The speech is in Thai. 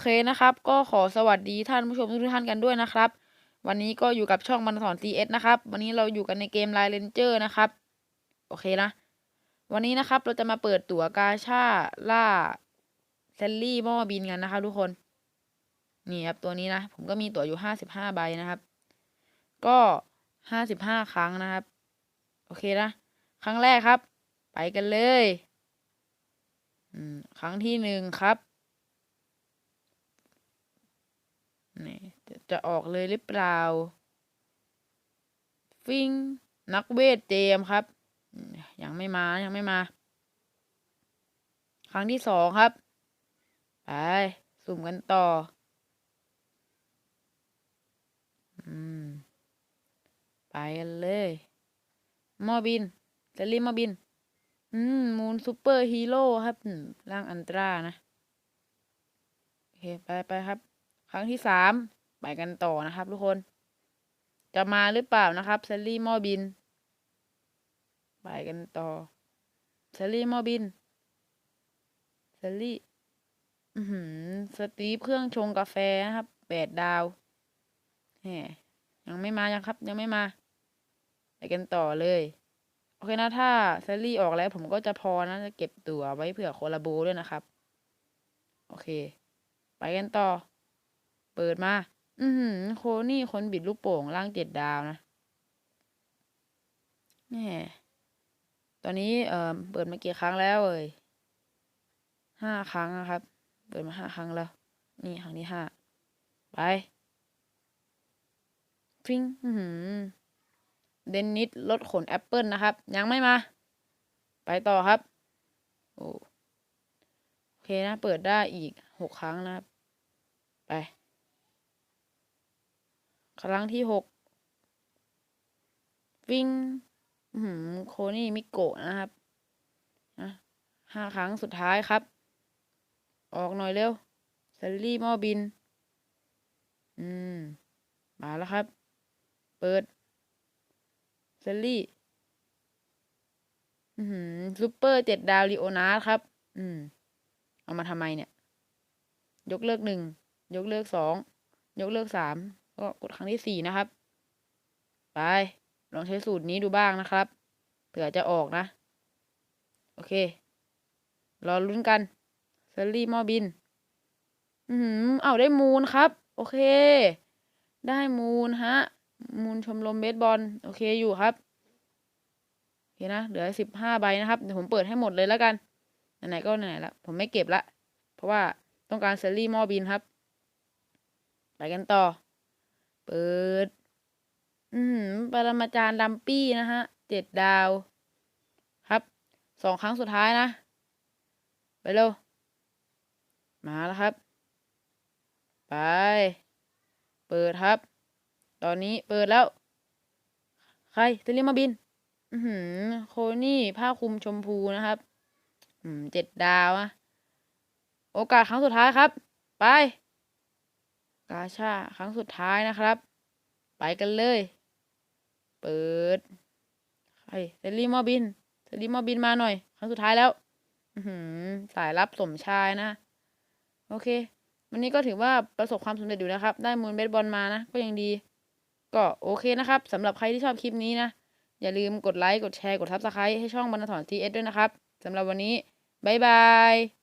เคนะครับ ก็ขอสวัสดีท่านผู้ชมทุกท่านกันด้วยนะครับ วันนี้ก็อยู่กับช่องบรรทอน CS นะครับ วันนี้เราอยู่กันในเกม Line Ranger นะครับ โอเคนะ วันนี้นะครับเราจะมาเปิดตั๋วกาชาล่าแซลลี่หม้อบินกันนะครับทุกคน นี่ครับตัวนี้นะ ผมก็มีตั๋วอยู่ห้าสิบห้าใบนะครับ ก็ห้าสิบห้าครั้งนะครับ โอเคนะ ครั้งแรกครับ ไปกันเลย อืม ครั้งที่หนึ่งครับ นี่ จะออกเลยหรือเปล่า ฟิง นักเวทเจมครับ ยังไม่มายังไม่มา ครั้งที่สองครับ ไป สุ่มกันต่อ อืม ไปกันเลยมอบินเซรีหมอบิน อืม มูนซูเปอร์ฮีโร่ครับร่างอันตรานะ โอเค ไปไปครับ ครั้งที่สาม ไปกันต่อนะครับ ทุกคน จะมาหรือเปล่านะครับเซลลี่มอบิน ไปกันต่อเซลลี่มอบินเซลลี่อือหือสตีฟเครื่องชงกาแฟนะครับแปดดาวแหมยังไม่มายังครับ ยังไม่มา ไปกันต่อเลย โอเคนะถ้าเซลลี่ออกแล้วผมก็จะพอนะจะเก็บตั๋วไว้เผื่อโคลาโบด้วยนะครับ โอเค ไปกันต่อ เปิดมา อือหือโคนี่คนบิดลูกโป่งล่างเจ็ดดาวนะแหมตอนนี้เอ่อเปิดมากี่ครั้งแล้วเอ่ยห้าครั้งนะครับ เปิดมาห้าครั้งแล้ว นี่ครั้งที่ห้าไปฟิงอือหือเดนนิสรถขนแอปเปิลนะครับ ยังไม่มา ไปต่อครับโอโอเคนะ เปิดได้อีกหกครั้งนะครับ ไป ครั้งที่หกฟิงหือโคนี่มิโกะนะครับนะห้าครั้งสุดท้ายครับ ออกหน่อยเร็วเซลลี่มอบิน อืม มาแล้วครับ เปิดเซลลี่อือหือซูเปอร์เจ็ดดาวลีโอนาร์ครับ อืม เอามาทำไมเนี่ย ยกเลิกหนึ่ง ยกเลิกสอง ยกเลิกสาม ก็กดครั้งที่สี่นะครับ ไป ลองใช้สูตรนี้ดูบ้างนะครับ เผื่อจะออกนะ โอเค รอลุ้นกันเซลลี่มอบิน อือหือเอาได้มูลครับ โอเค ได้มูลฮะ มูลชมรมเบสบอล โอเคอยู่ครับโอเคนะ เหลือสิบห้าใบนะครับ เดี๋ยวผมเปิดให้หมดเลยแล้วกัน ไหนๆก็ไหนๆละ ผมไม่เก็บละ เพราะว่าต้องการเซลลี่มอบินครับ ไปกันต่อ เปิด อืมปรมาจารย์ดัมปี้นะฮะเจ็ดดาว ครับสองครั้งสุดท้ายนะ ไปเร็ว มาแล้วครับ ไป เปิดครับ ตอนนี้เปิดแล้ว ใครเซรีมาบิน อือหือโคนี่ผ้าคลุมชมพูนะครับ อืมเจ็ดดาวอะโอกาสครั้งสุดท้ายครับ ไป กาชาครั้งสุดท้ายนะครับ ไปกันเลย เปิดใครเซรีมอบินเซรีมอบินมาหน่อย ครั้งสุดท้ายแล้วอือหือสายรับสมชายนะ โอเค วันนี้ก็ถือว่าประสบความสำเร็จอยู่นะครับ ได้มูลเบสบอลมานะ ก็ยังดี ก็โอเคนะครับสำหรับใครที่ชอบคลิปนี้นะ อย่าลืมกดไลค์ กดแชร์ กดทับสไครต์ให้ช่องบรรทอนทีเอสด้วยนะครับสำหรับวันนี้ บ๊ายบาย